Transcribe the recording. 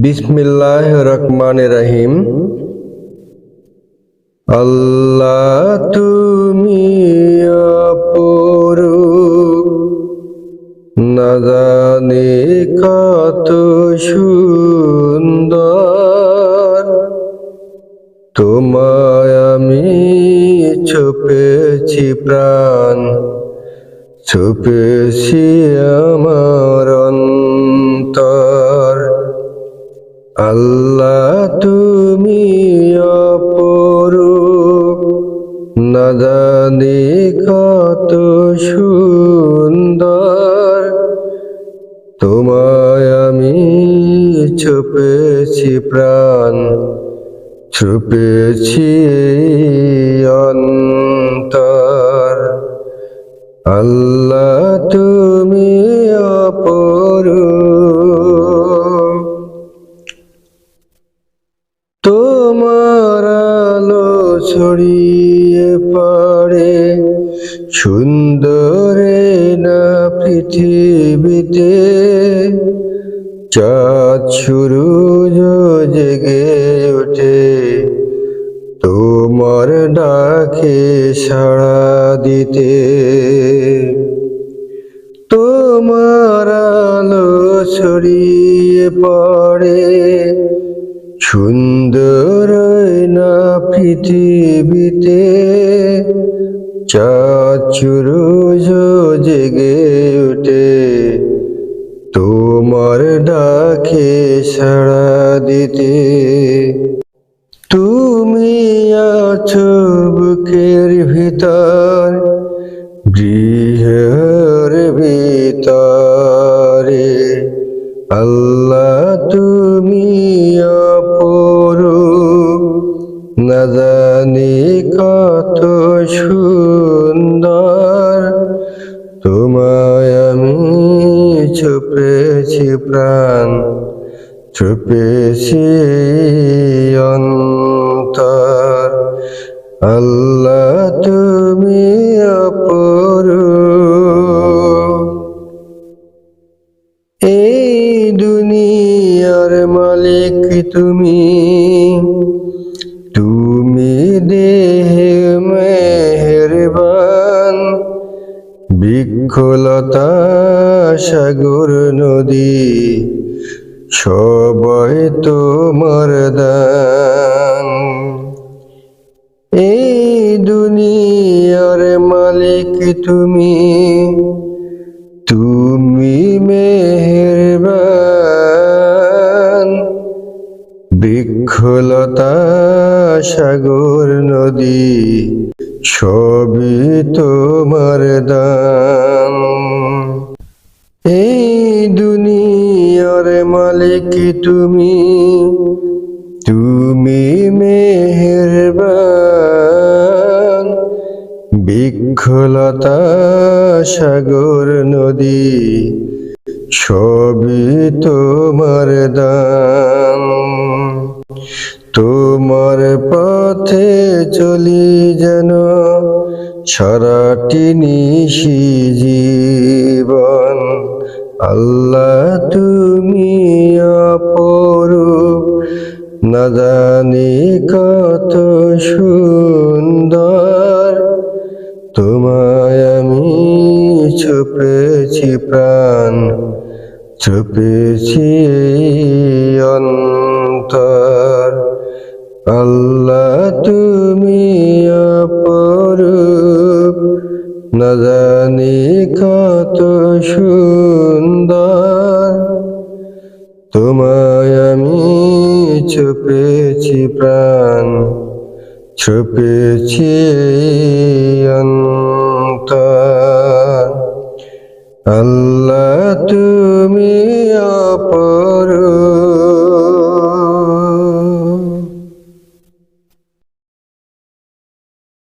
বিসমিল্লাহ রহমান রহিম। আল্লাহ তুমি অপরু না কত সুন্দর। তোমায় আমি ছুপেছি প্রাণ। ছুপেছি আমার অন্তর তোমায় আমি ছুপেছি প্রাণ ছুপেছি অন্তর। আল্লাহ তুমি অপরূপ। তোমার আলো ছড়িয়ে সুন্দরে না পৃথিবীতে? চাঁদ শুরু জেগে ওঠে। তোমার ডাকে সাড়া দিতে। তোমার আলো ছড়িয়ে পড়ে। সুন্দর না পৃথিবীতে? চাচুরু জেগে ওঠে তোমার ডাকে সাড়া দিতে। তুমি আছো বুকের ভিতর দুনিয়ার মালিক তুমি। তুমি দেহে মেহেরবান। বৃক্ষলতা সাগর নদী, সবাই তোমার দান। এই দুনিয়ার মালিক তুমি তুমি। বৃক্ষলতা সাগর নদী সবই তোমার দান এই দুনিয়ার মালিক তুমি তুমি মেহেরবান। বৃক্ষলতা সাগর নদী সবই তোমার দান তোমার পথে চলি যেন সারাটি নিশি জীবন। আল্লাহ তুমি অপরূপ, না জানি কত সুন্দর। তোমায় আমি ছুপেছি প্রাণ, ছুপেছি অন্তর। আল্লাহ তুমি অপরূপ। না জানি কত সুন্দর। তোমায় আমি ছুপেছি প্রাণ, ছুপেছি অন্তর। আল্লাহ তুমি